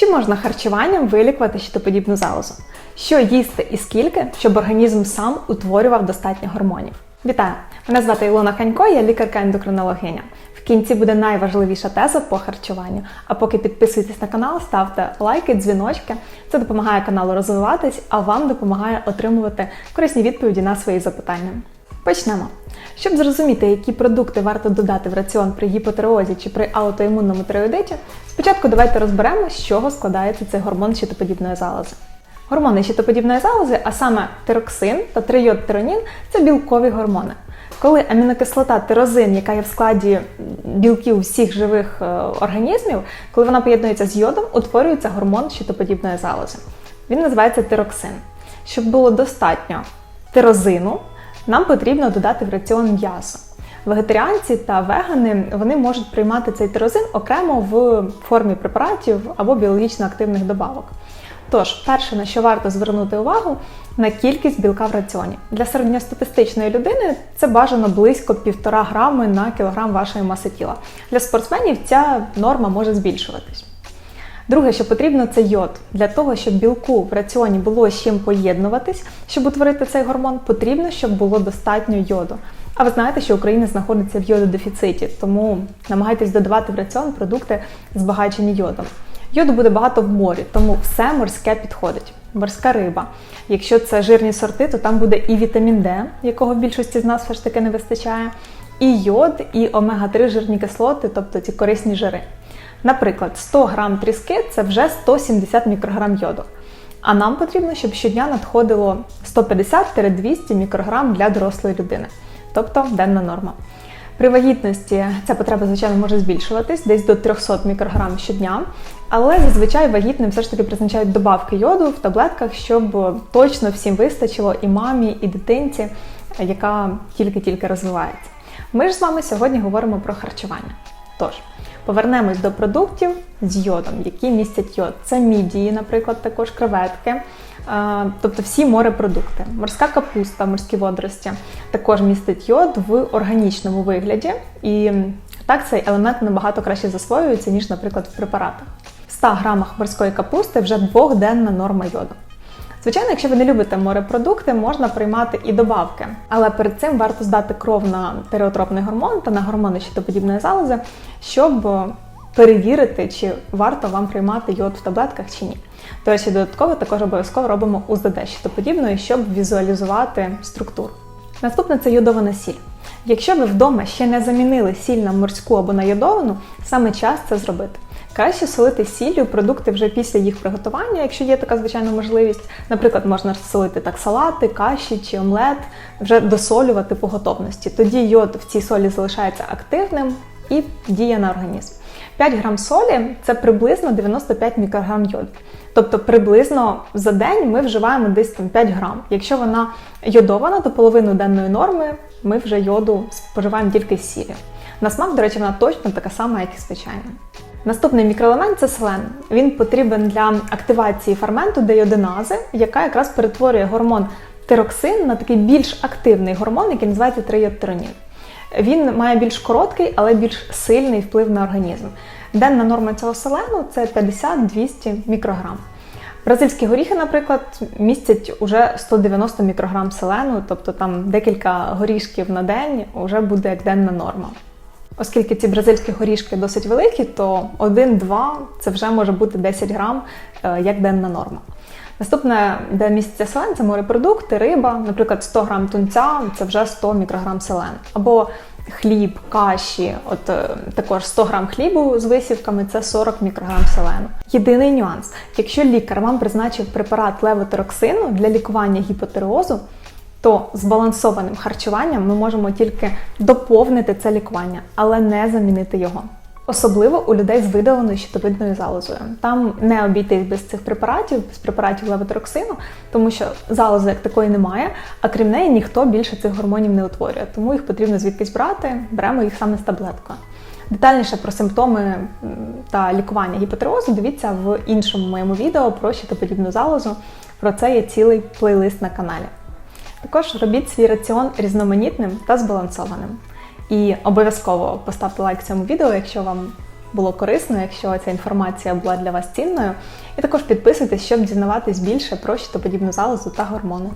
Чи можна харчуванням вилікувати щитоподібну залозу? Що їсти і скільки, щоб організм сам утворював достатньо гормонів? Вітаю! Мене звати Ілона Ханько, я лікарка-ендокринологиня. В кінці буде найважливіша теза по харчуванню. А поки підписуйтесь на канал, ставте лайки, дзвіночки. Це допомагає каналу розвиватись, а вам допомагає отримувати корисні відповіді на свої запитання. Почнемо. Щоб зрозуміти, які продукти варто додати в раціон при гіпотереозі чи при аутоімунному тиреоїдиті, спочатку давайте розберемо, з чого складається цей гормон щитоподібної залози. Гормони щитоподібної залози, а саме тироксин та трийодтиронін – це білкові гормони. Коли амінокислота тирозин, яка є в складі білків всіх живих е, організмів, коли вона поєднується з йодом, утворюється гормон щитоподібної залози. Він називається тироксин. Щоб було достатньо тирозину, нам потрібно додати в раціон м'ясо. Вегетаріанці та вегани вони можуть приймати цей тирозин окремо в формі препаратів або біологічно активних добавок. Тож, перше, на що варто звернути увагу, на кількість білка в раціоні. Для середньостатистичної людини це бажано близько 1,5 грами на кілограм вашої маси тіла. Для спортсменів ця норма може збільшуватись. Друге, що потрібно, це йод. Для того, щоб білку в раціоні було з чим поєднуватись, щоб утворити цей гормон, потрібно, щоб було достатньо йоду. А ви знаєте, що Україна знаходиться в йододефіциті, тому намагайтесь додавати в раціон продукти, збагачені йодом. Йоду буде багато в морі, тому все морське підходить. Морська риба. Якщо це жирні сорти, то там буде і вітамін Д, якого в більшості з нас все ж таки не вистачає, і йод, і омега-3 жирні кислоти, тобто ці корисні жири. Наприклад, 100 грам тріски це вже 170 мікрограм йоду. А нам потрібно, щоб щодня надходило 150-200 мікрограм для дорослої людини, тобто денна норма. При вагітності ця потреба, звичайно, може збільшуватись десь до 300 мікрограм щодня, але зазвичай вагітним все ж таки призначають добавки йоду в таблетках, щоб точно всім вистачило і мамі, і дитинці, яка тільки-тільки розвивається. Ми ж з вами сьогодні говоримо про харчування. Тож, повернемось до продуктів з йодом, які містять йод. Це мідії, наприклад, також креветки, тобто всі морепродукти. Морська капуста, морські водорості також містить йод в органічному вигляді, і так цей елемент набагато краще засвоюється, ніж, наприклад, в препаратах. В 100 грамах морської капусти вже двохденна норма йоду. Звичайно, якщо ви не любите морепродукти, можна приймати і добавки. Але перед цим варто здати кров на тиреотропний гормон та на гормони щитоподібної залози, щоб перевірити, чи варто вам приймати йод в таблетках чи ні. До речі, додатково також обов'язково робимо УЗД щитоподібної, щоб візуалізувати структуру. Наступне це йодована сіль. Якщо ви вдома ще не замінили сіль на морську або на йодовану, саме час це зробити. Краще солити сіллю продукти вже після їх приготування, якщо є така звичайна можливість. Наприклад, можна солити так салати, каші чи омлет, вже досолювати по готовності. Тоді йод в цій солі залишається активним і діє на організм. 5 грам солі це приблизно 95 мікрограм йоду. Тобто приблизно за день ми вживаємо десь там 5 грам. Якщо вона йодована, то половину денної норми ми вже йоду споживаємо тільки з сілі. На смак, до речі, вона точно така сама, як і звичайна. Наступний мікроелемент це селен. Він потрібен для активації ферменту дейодинази, яка якраз перетворює гормон тироксин на такий більш активний гормон, який називається триодтиронін. Він має більш короткий, але більш сильний вплив на організм. Денна норма цього селену це 50-200 мікрограм. Бразильські горіхи, наприклад, містять уже 190 мікрограм селену, тобто там декілька горішків на день вже буде як денна норма. Оскільки ці бразильські горішки досить великі, то 1-2 це вже може бути 10 грам е, як денна норма. Наступне, де міститься селен, це морепродукти, риба, наприклад, 100 грам тунця це вже 100 мікрограм селену. Або хліб, каші, от е, також 100 грам хлібу з висівками це 40 мікрограм селену. Єдиний нюанс: якщо лікар вам призначив препарат левотероксину для лікування гіпотереозу, то збалансованим харчуванням ми можемо тільки доповнити це лікування, але не замінити його. Особливо у людей з видаленою щитовидною залозою. Там не обійтись без цих препаратів, без препаратів левотероксину, тому що залози як такої немає, а крім неї ніхто більше цих гормонів не утворює, тому їх потрібно звідкись брати, беремо їх саме з таблеткою. Детальніше про симптоми та лікування гіпотереозу дивіться в іншому моєму відео про щитоподібну залозу. Про це є цілий плейлист на каналі. Також робіть свій раціон різноманітним та збалансованим. І обов'язково поставте лайк цьому відео, якщо вам було корисно, якщо ця інформація була для вас цінною. І також підписуйтесь, щоб дізнаватись більше про щитоподібну залозу та гормони.